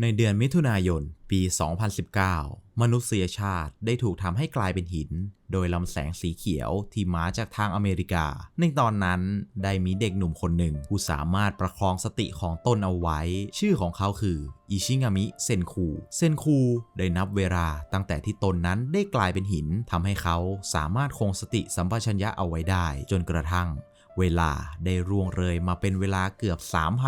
ในเดือนมิถุนายน ปี 2019 มนุษยชาติได้ถูกทำให้กลายเป็นหิน โดยลำแสงสีเขียวที่มาจากทางอเมริกา ในตอนนั้นได้มีเด็กหนุ่มคนหนึ่งผู้สามารถประคองสติของตนเอาไว้ ชื่อของเขาคืออิชิงามิเซนคู เซนคูได้นับเวลาตั้งแต่ที่ตนนั้นได้กลายเป็นหินทำให้เขาสามารถคงสติสัมปชัญญะเอาไว้ได้ จนกระทั่ง เวลาได้ร่วงเลยมาเป็นเวลาเกือบ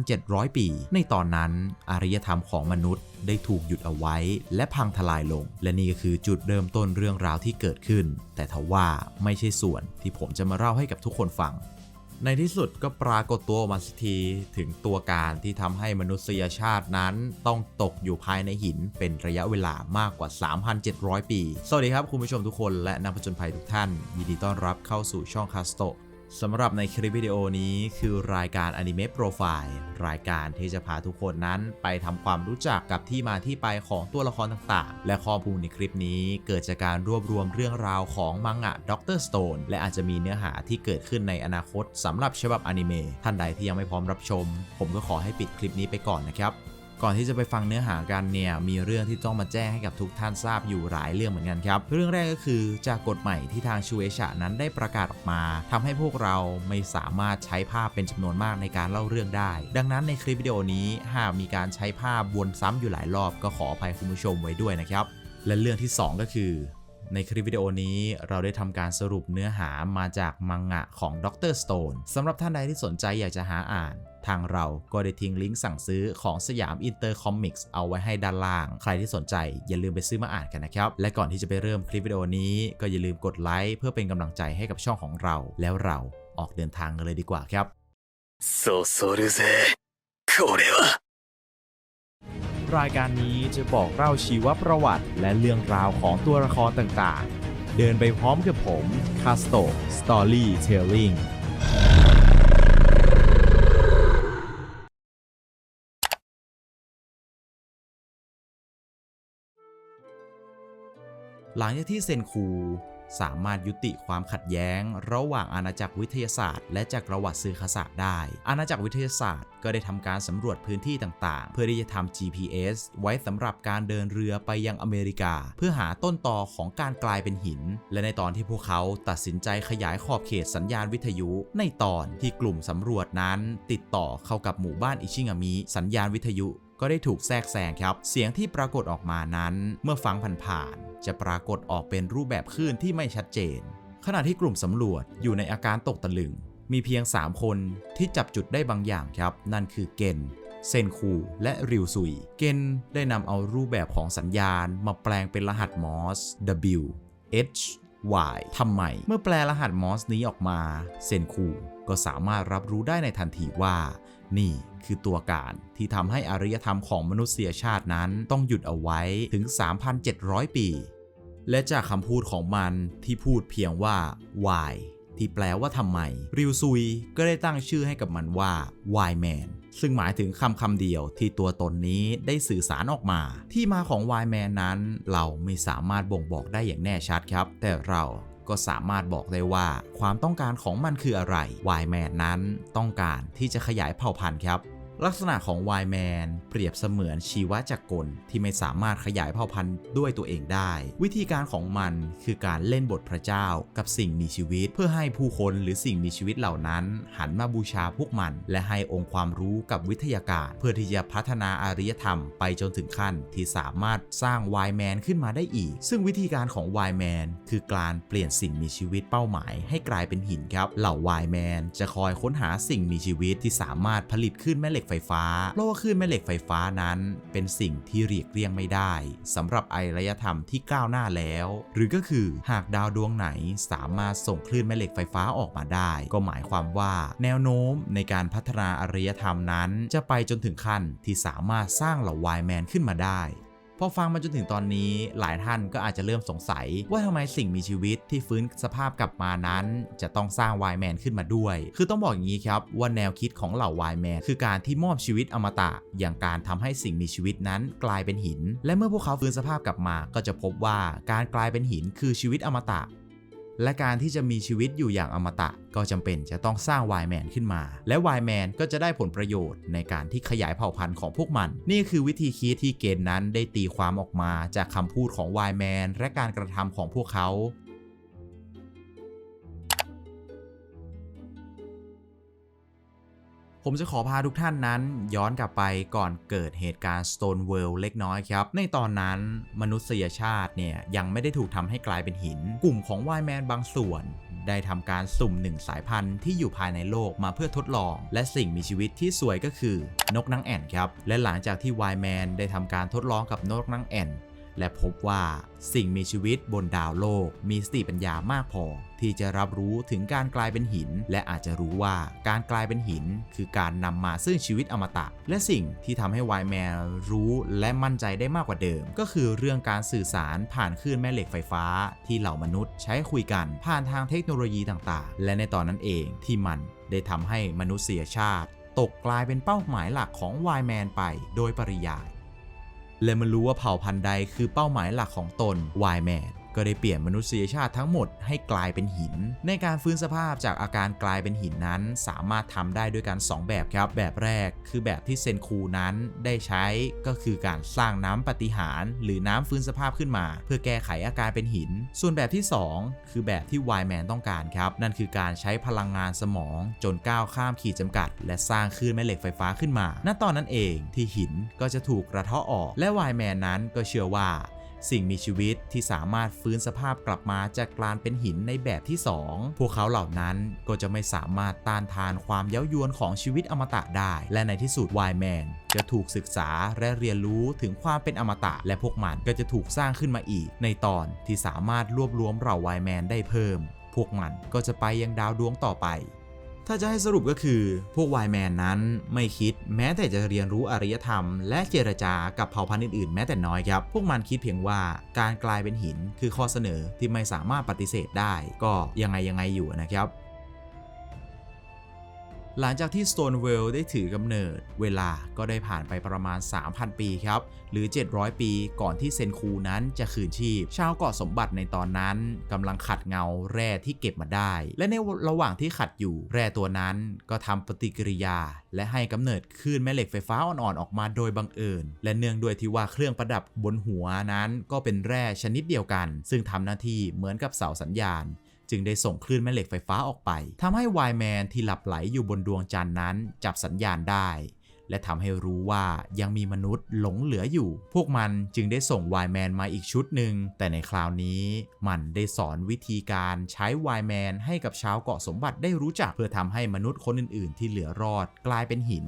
3,700 ปี ในตอนนั้นอารยธรรมของมนุษย์ได้ถูกหยุดเอาไว้ และพังทลายลง และนี่ก็คือจุดเริ่มต้นเรื่องราวที่เกิดขึ้น แต่ทว่าไม่ใช่ส่วนที่ผมจะมาเล่าให้กับทุกคนฟัง ในที่สุดก็ปรากฏตัวออกมาสักทีถึงตัวการที่ทำให้มนุษยชาตินั้นต้องตกอยู่ภายในหินเป็นระยะเวลามากกว่า 3,700 ปี สวัสดีครับคุณผู้ชมทุกคนและนักผจญภัยทุกท่าน ยินดีต้อนรับเข้าสู่ช่องคาสโต สำหรับในคลิปวิดีโอนี้คือรายการ Anime Profile รายการที่จะพาทุกคนนั้นไปทำความรู้จักกับที่มาที่ไปของตัวละครต่างๆ และข้อมูลในคลิปนี้เกิดจากการรวบรวมเรื่องราวของมังงะด็อกเตอร์สโตนและอาจจะมีเนื้อหาที่เกิดขึ้นในอนาคตสำหรับฉบับอนิเมะท่านใดที่ยังไม่พร้อมรับชม ผมก็ขอให้ปิดคลิปนี้ไปก่อนนะครับ ก่อนที่จะไปฟังเนื้อหากันเนี่ยมีเรื่องที่ต้องมาแจ้งให้กับทุกท่านทราบอยู่หลายเรื่องเหมือนกันครับ เรื่องแรกก็คือจากกฎใหม่ที่ทางชูเอชะนั้นได้ประกาศออกมาทำให้พวกเราไม่สามารถใช้ภาพเป็นจำนวนมากในการเล่าเรื่องได้ ดังนั้นในคลิปวิดีโอนี้หากมีการใช้ภาพวนซ้ำอยู่หลายรอบก็ขออภัยคุณผู้ชมไว้ด้วยนะครับและเรื่องที่สองก็คือ ในคลิปวิดีโอนี้เราได้ทำการสรุปเนื้อหามาจากมังงะของดรสโตนสำหรับท่านใดที่สนใจอยากจะหาอ่าน ทางเราก็ได้ทิ้งลิงก์สั่งซื้อของสยามอินเตอร์คอมิกส์เอาไว้ให้ด้านล่าง ใครที่สนใจอย่าลืมไปซื้อมาอ่านกันนะครับ และก่อนที่จะไปเริ่มคลิปวิดีโอนี้ก็อย่าลืมกดไลค์เพื่อเป็นกำลังใจให้กับช่องของเรา แล้วเราออกเดินทางกันเลยดีกว่าครับ そそるぜこれは รายการนี้จะบอกเล่าชีวประวัติและเรื่องราวของตัวละครต่างๆ เดินไปพร้อมกับผมคาสโต Storytelling หลังจากที่เซนคู สามารถยุติความขัดแย้ง ระหว่างอาณาจักรวิทยาศาสตร์ และจักรวรรดิซือคศาสตร์ได้ อาณาจักรวิทยาศาสตร์ก็ได้ทำการสำรวจพื้นที่ต่างๆ เพื่อที่จะทำ GPS ไว้สำหรับการเดินเรือไปยังอเมริกา เพื่อหาต้นตอของการกลายเป็นหิน และในตอนที่พวกเขาตัดสินใจขยายขอบเขตสัญญาณวิทยุ ในตอนที่กลุ่มสำรวจนั้น ติดต่อเข้ากับหมู่บ้านอิชิงามิสัญญาณวิทยุ ก็ได้ถูกแทรกแซงครับ เสียงที่ปรากฏออกมานั้น เมื่อฟังผ่านๆจะปรากฏออกเป็นรูปแบบคลื่นที่ไม่ชัดเจน ขณะที่กลุ่มสำรวจอยู่ในอาการตกตะลึง มีเพียง 3 คนที่จับจุดได้บางอย่างครับ นั่นคือเกนเซนคูและริวซุย เกนได้นำเอารูปแบบของสัญญาณ มาแปลงเป็นรหัสมอส W H Y ทำไม เมื่อแปลรหัสมอสนี้ออกมา เซนคูก็สามารถรับรู้ได้ในทันทีว่า นี่คือตัวการที่ทำให้อารยธรรมของมนุษยชาตินั้นต้องหยุดเอาไว้ถึง 3,700 ปี และจากคำพูดของมันที่พูดเพียงว่า why ที่แปลว่าทำไม ริวซุยก็ได้ตั้งชื่อให้กับมันว่า why man ซึ่งหมายถึงคำคำเดียวที่ตัวตนนี้ได้สื่อสารออกมา ที่มาของ why man นั้น เราไม่สามารถบ่งบอกได้อย่างแน่ชัดครับ แต่เรา ก็สามารถบอกได้ว่าความต้องการของมันคืออะไร วายแมนนั้นต้องการที่จะขยายเผ่าพันธุ์ครับ ลักษณะของ Y Man เปรียบเสมือนชีวจักรที่ไม่สามารถขยายเผ่าพันธุ์ด้วยตัวเองได้ วิธีการของมันคือการเล่นบทพระเจ้ากับสิ่งมีชีวิต เพื่อให้ผู้คนหรือสิ่งมีชีวิตเหล่านั้น หันมาบูชาพวกมัน และให้องค์ความรู้กับวิทยาการ เพื่อที่จะพัฒนาอารยธรรมไปจนถึงขั้นที่สามารถสร้าง Y Man ขึ้นมาได้อีก ซึ่งวิธีการของ Y Man คือการเปลี่ยนสิ่งมีชีวิตเป้าหมาย ให้กลายเป็นหินครับเหล่า Y Man จะคอยค้นหาสิ่งมีชีวิตที่สามารถผลิตขึ้นแม่เหล็กไฟฟ้า เพราะว่าคลื่นแม่เหล็กไฟฟ้านั้น เป็นสิ่งที่เรียกเรียงไม่ได้สำหรับอารยธรรมที่ก้าวหน้าแล้ว หรือก็คือหากดาวดวงไหนสามารถส่งคลื่นแม่เหล็กไฟฟ้าออกมาได้ ก็หมายความว่า แนวโน้มในการพัฒนาอารยธรรมนั้น จะไปจนถึงขั้นที่สามารถสร้างเหล่าวายแมนขึ้นมาได้ พอฟังมาจนถึงตอนนี้หลายท่านก็อาจจะเริ่มสงสัย ว่าทำไมสิ่งมีชีวิตที่ฟื้นสภาพกลับมานั้น จะต้องสร้างวายแมนขึ้นมาด้วย คือต้องบอกอย่างนี้ครับ ว่าแนวคิดของเหล่าวายแมนคือการที่มอบชีวิตอมตะ อย่างการทำให้สิ่งมีชีวิตนั้นกลายเป็นหิน และเมื่อพวกเขาฟื้นสภาพกลับมา ก็จะพบว่าการกลายเป็นหินคือชีวิตอมตะ และการที่จะมีชีวิตอยู่อย่างอมตะ ก็จำเป็นจะต้องสร้างไวแมนขึ้นมา และไวแมนก็จะได้ผลประโยชน์ในการที่ขยายเผ่าพันธุ์ของพวกมัน นี่คือวิธีคิดที่เกณฑ์นั้นได้ตีความออกมาจากคำพูดของไวแมนและการกระทำของพวกเขา ผมจะขอพาทุกท่านนั้น ย้อนกลับไปก่อนเกิดเหตุการณ์ Stone World เล็กน้อยครับ ในตอนนั้นมนุษยชาติเนี่ยยังไม่ได้ถูกทำให้กลายเป็นหิน กลุ่มของวายแมนบางส่วน ได้ทำการสุ่มหนึ่งสายพันธุ์ที่อยู่ภายในโลกมาเพื่อทดลอง และสิ่งมีชีวิตที่สวยก็คือนกนางแอ่นครับ และหลังจากที่วายแมนได้ทำการทดลองกับนกนางแอ่น และพบว่าสิ่งมีชีวิตบนดาวโลก มีสติปัญญามากพอ ที่จะรับรู้ถึงการกลายเป็นหิน และอาจจะรู้ว่าการกลายเป็นหิน คือการนำมาซึ่งชีวิตอมตะ และสิ่งที่ทำให้วายแมนรู้และมั่นใจได้มากกว่าเดิม ก็คือเรื่องการสื่อสารผ่านคลื่นแม่เหล็กไฟฟ้า ที่เหล่ามนุษย์ใช้คุยกันผ่านทางเทคโนโลยีต่างๆ และในตอนนั้นเองที่มันได้ทำให้มนุษยชาติ ตกกลายเป็นเป้าหมายหลักของวายแมนไปโดยปริยาย และมารู้ว่าเผ่าพันธุ์ใดคือเป้าหมายหลักของตนวายแมน ก็ได้เปลี่ยนมนุษยชาติทั้งหมดให้กลายเป็นหิน ในการฟื้นสภาพจากอาการกลายเป็นหินนั้น สามารถทำได้ด้วยกัน 2 แบบครับ แบบแรกคือแบบที่เซนคูนั้นได้ใช้ก็คือการสร้างน้ำปฏิหารหรือน้ำฟื้นสภาพขึ้นมา เพื่อแก้ไขอาการเป็นหิน ส่วนแบบที่ 2 คือแบบที่ไวแมนต้องการครับ นั่นคือการใช้พลังงานสมองจนก้าวข้ามขีดจำกัด และสร้างคลื่นแม่เหล็กไฟฟ้าขึ้นมา ณ ตอนนั้นเองที่หินก็จะถูกกระเทาะออก และไวแมนนั้นก็เชื่อว่า สิ่งมีชีวิตที่สามารถฟื้นสภาพกลับมาจากกลารเป็นหินในแบบที่ 2 พวกเขาเหล่านั้นก็จะไม่สามารถต้านทานความเย้ายวนของชีวิตอมตะได้ และในที่สุดไวแมนจะถูกศึกษาและเรียนรู้ถึงความเป็นอมตะ และพวกมันก็จะถูกสร้างขึ้นมาอีก ในตอนที่สามารถรวบรวมเหล่าไวแมนได้เพิ่ม พวกมันก็จะไปยังดาวดวงต่อไป ถ้าจะให้สรุปก็คือ พวกไวแมนนั้นไม่คิดแม้แต่จะเรียนรู้อารยธรรม และเจรจากับเผ่าพันธุ์อื่นๆ แม้แต่น้อยครับ พวกมันคิดเพียงว่าการกลายเป็นหินคือข้อเสนอที่ไม่สามารถปฏิเสธได้ ก็ยังไงยังไงอยู่นะครับ หลังจากที่ Stonewall ได้ถือกำเนิด เวลาก็ได้ผ่านไปประมาณ 3,000 ปีครับ หรือ 700 ปีก่อนที่เซนคูนั้นจะคืนชีพ ชาวเกาะสมบัติในตอนนั้นกำลังขัดเงาแร่ที่เก็บมาได้ และในระหว่างที่ขัดอยู่แร่ตัวนั้นก็ทำปฏิกิริยา และให้กำเนิดคลื่นแม่เหล็กไฟฟ้าอ่อนๆออกมาโดยบังเอิญ และเนื่องด้วยที่ว่าเครื่องประดับบนหัวนั้นก็เป็นแร่ชนิดเดียวกัน ซึ่งทำหน้าที่เหมือนกับเสาสัญญาณ จึงได้ส่งคลื่นแม่เหล็กไฟฟ้าออกไปทำให้ไวแมนที่หลับไหลอยู่บนดวงจันทร์นั้นจับสัญญาณได้ และทำให้รู้ว่ายังมีมนุษย์หลงเหลืออยู่ พวกมันจึงได้ส่งไวแมนมาอีกชุดหนึ่ง แต่ในคราวนี้มันได้สอนวิธีการใช้ไวแมนให้กับชาวเกาะสมบัติได้รู้จักเพื่อทำให้มนุษย์คนอื่น ๆ ที่เหลือรอดกลายเป็นหิน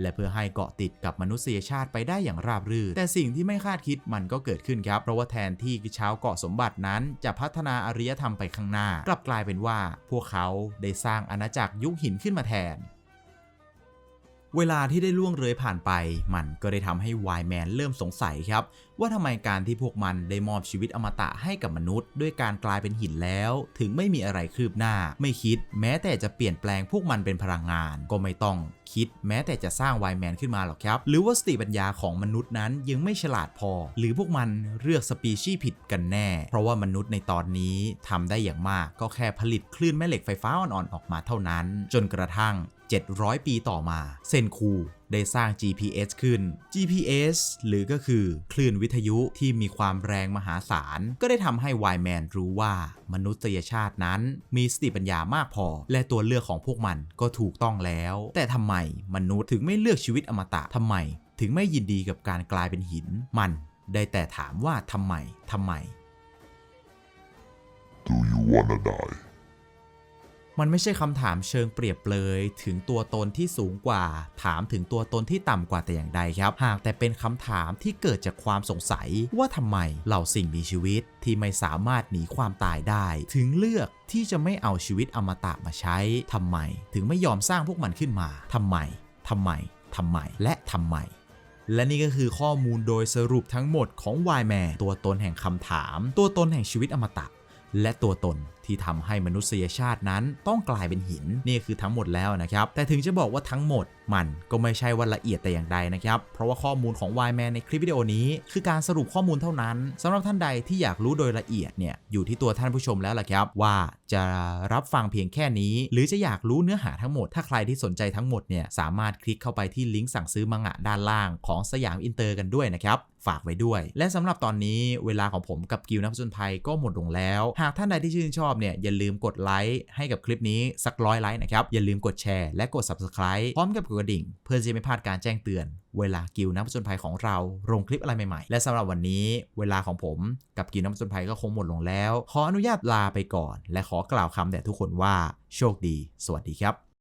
และเพื่อให้เกาะติดกับมนุษยชาติไปได้อย่างราบรื่น แต่สิ่งที่ไม่คาดคิดมันก็เกิดขึ้นครับ เพราะว่าแทนที่ชาวเกาะสมบัตินั้น จะพัฒนาอารยธรรมไปข้างหน้า กลับกลายเป็นว่า พวกเขาได้สร้างอาณาจักรยุคหินขึ้นมาแทนเวลาที่ได้ล่วงเลยผ่านไป มันก็ได้ทำให้วายแมนเริ่มสงสัยครับ ว่าทำไมการที่พวกมันได้มอบชีวิตอมตะให้กับมนุษย์ ด้วยการกลายเป็นหินแล้ว ถึงไม่มีอะไรคืบหน้า ไม่คิด แม้แต่จะเปลี่ยนแปลงพวกมันเป็นพลังงาน ก็ไม่ต้องคิดแม้แต่จะสร้างไวแมนขึ้นมาหรอกครับ หรือว่าสติปัญญาของมนุษย์นั้นยังไม่ฉลาดพอ หรือพวกมันเลือกสปีชีส์ผิดกันแน่ เพราะว่ามนุษย์ในตอนนี้ทำได้อย่างมาก ก็แค่ผลิตคลื่นแม่เหล็กไฟฟ้าอ่อนๆออกมาเท่านั้น จนกระทั่ง 700 ปีต่อมา เซนคู ได้สร้าง GPS ขึ้น GPS หรือก็คือคลื่นวิทยุที่มีความแรงมหาศาล ก็ได้ทำให้ไวแมนรู้ว่ามนุษยชาตินั้นมีสติปัญญามากพอ และตัวเลือกของพวกมันก็ถูกต้องแล้ว แต่ทำไมมนุษย์ถึงไม่เลือกชีวิตอมตะทำไม ถึงไม่ยินดีกับการกลายเป็นหิน มันได้แต่ถามว่าทำไมทำไม Do you wanna die? มันไม่ใช่คำถามเชิงเปรียบเปรยถึงตัวตนที่สูงกว่า ถามถึงตัวตนที่ต่ำกว่าแต่อย่างใดครับ หากแต่เป็นคำถามที่เกิดจากความสงสัยว่าทำไมเหล่าสิ่งมีชีวิตที่ไม่สามารถหนีความตายได้ ถึงเลือกที่จะไม่เอาชีวิตอมตะมาใช้ทำไม ถึงไม่ยอมสร้างพวกมันขึ้นมาทำไมทำไมทำไมและทำไมและนี่ก็คือข้อมูลโดยสรุปทั้งหมดของวายแมนตัวตนแห่งคำถาม ตัวตนแห่งชีวิตอมตะ และตัวตน ที่ที่ทำให้มนุษยชาตินั้นต้องกลายเป็นหินนี่คือทั้งหมดแล้วนะครับ แต่ถึงจะบอกว่าทั้งหมดมันก็ไม่ใช่ว่าละเอียดแต่อย่างใดนะครับ เพราะว่าข้อมูลของ y m a n ในคลิปวิดีโอนี้ คือการสรุปข้อมูลเท่านั้นสำหรับท่านใดที่อยากรู้โดยละเอียดเนี่ยอยู่ที่ตัวท่านผู้ชมแล้วล่ะครับ ว่าจะรับฟังเพียงแค่นี้ หรือจะอยากรู้เนื้อหาทั้งหมด ถ้าใครที่สนใจทั้งหมดเนี่ยสามารถคลิกเข้าไปที่ลิงก์สั่งซื้อมังงะด้านล่างของสยามอินเตอร์กันด้วยนะครับ ฝากไว้ด้วย และสำหรับตอนนี้เวลาของผมกับกิวนักผจญภัยก็หมดลงแล้ว หากท่านใดที่ชื่นชอบเนี่ยอย่าลืมกดไลค์ให้กับคลิปนี้สักร้อยไลค์นะครับอย่าลืมกดแชร์และกด Subscribe พร้อมกับกดกระดิ่ง เพื่อจะไม่พลาดการแจ้งเตือน เวลากิวนักผจญภัยของเราลงคลิปอะไรใหม่ๆ และสำหรับวันนี้ เวลาของผมกับกิวนักผจญภัยก็คงหมดลงแล้ว ขออนุญาตลาไปก่อน และขอกล่าวคำแด่ทุกคนว่าโชคดี สวัสดีครับ